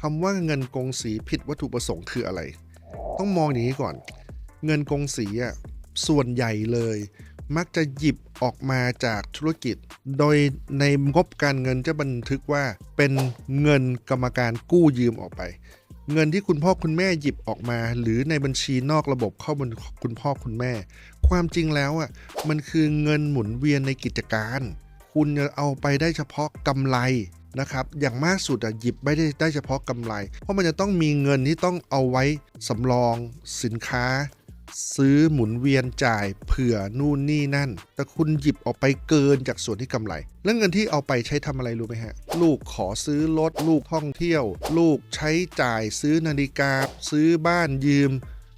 คำว่าเงินกงสีผิดวัตถุประสงค์คืออะไร ต้องมองอย่างนี้ก่อน เงินกงสีอะส่วนใหญ่เลย มักจะหยิบออกมาจากธุรกิจ โดยในงบการเงินจะบันทึกว่าเป็นเงินกรรมการกู้ยืมออกไป เงินที่คุณพ่อคุณแม่หยิบออกมา หรือในบัญชีนอกระบบเข้าบนคุณพ่อคุณแม่ ความจริงแล้วอะมันคือเงินหมุนเวียนในกิจการ คุณจะเอาไปได้เฉพาะกำไร นะครับอย่างมากสุดอะหยิบไม่ได้ได้เฉพาะกำไร เพราะมันจะต้องมีเงินที่ต้องเอาไว้สำรองสินค้า ซื้อหมุนเวียนจ่ายเผื่อนู่นนี่นั่น แต่คุณหยิบออกไปเกินจากส่วนที่กำไร แล้วเงินที่เอาไปใช้ทำอะไรรู้ไหมฮะ ลูกขอซื้อรถลูกท่องเที่ยว ลูกใช้จ่ายซื้อนาฬิกา ซื้อบ้านยืม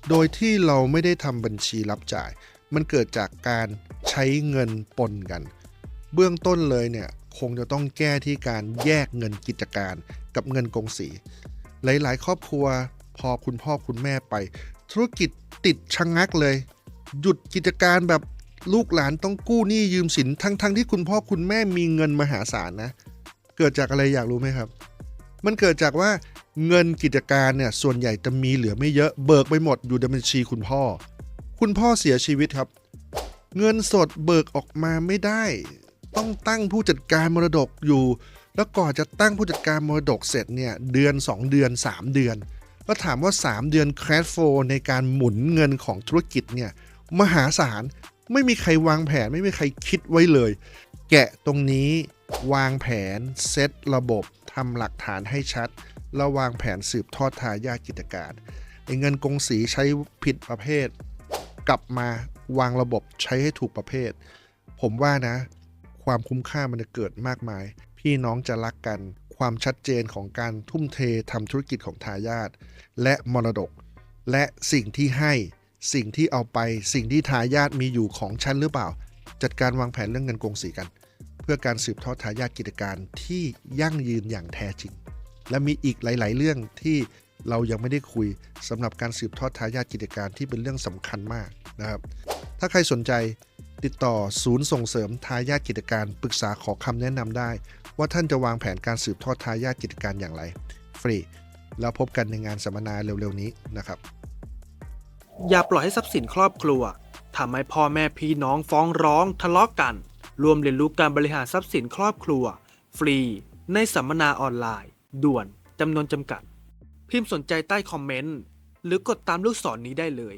โดยที่เราไม่ได้ทำบัญชีรับจ่าย มันเกิดจากการใช้เงินปนกัน เบื้องต้นเลยเนี่ยคงจะต้องแก้ที่การแยกเงินกิจการกับเงินกงสี หลาย ๆ ครอบครัวพอคุณพ่อคุณแม่ไป ธุรกิจติดชะงงักเลย หยุดกิจการแบบลูกหลานต้องกู้หนี้ยืมสินทั้งๆทที่คุณพ่อคุณแม่มีเงินมหาศาลนะ เกิดจากอะไรอยากรู้ไหมครับ มันเกิดจากว่าเงินกิจการเนี่ยส่วนใหญ่จะมีเหลือไม่เยอะเบิกไปหมดอยู่ในบัญชีคุณพ่อ คุณพ่อเสียชีวิตครับ เงินสดเบิกออกมาไม่ได้ ต้องตั้งผู้จัดการมรดกอยู่ แล้วก่อนจะตั้งผู้จัดการมรดกเสร็จเนี่ยเดือน 2 เดือน 3 เดือน ก็ถามว่า 3 เดือน cash flow ในการหมุนเงินของธุรกิจเนี่ยมหาศาลไม่มีใครวางแผนไม่มีใครคิดไว้เลย แกะตรงนี้วางแผนเซตระบบทำหลักฐานให้ชัด แล้ววางแผนสืบทอดทายาทกิจการเงินกงสีใช้ผิดประเภท กลับมาวางระบบใช้ให้ถูกประเภท ผมว่านะ ความคุ้มค่ามันจะเกิดมากมาย พี่น้องจะรักกัน ความชัดเจนของการทุ่มเททำธุรกิจของทายาทและมรดก และสิ่งที่ให้สิ่งที่เอาไปสิ่งที่ทายาทมีอยู่ของฉันหรือเปล่า จัดการวางแผนเรื่องเงินกงสีกัน เพื่อการสืบทอดทายาทกิจการที่ยั่งยืนอย่างแท้จริง และมีอีกหลาย ๆ เรื่องที่เรายังไม่ได้คุยสำหรับการสืบทอดทายาทกิจการที่เป็นเรื่องสำคัญมากนะครับ ถ้าใครสนใจ ติดต่อศูนย์ส่งเสริมทายาทกิจการปรึกษาขอคำแนะนำได้ ว่าท่านจะวางแผนการสืบทอดทายาทกิจการอย่างไร ฟรี แล้วพบกันในงานสัมมนาเร็วๆนี้นะครับ อย่าปล่อยให้ทรัพย์สินครอบครัวทำให้พ่อแม่พี่น้องฟ้องร้องทะเลาะกัน รวมเรียนรู้การบริหารทรัพย์สินครอบครัว ฟรี ในสัมมนาออนไลน์ ด่วนจำนวนจำกัด พิมพ์สนใจใต้คอมเมนต์หรือกดตามลูกศรนนี้ได้เลย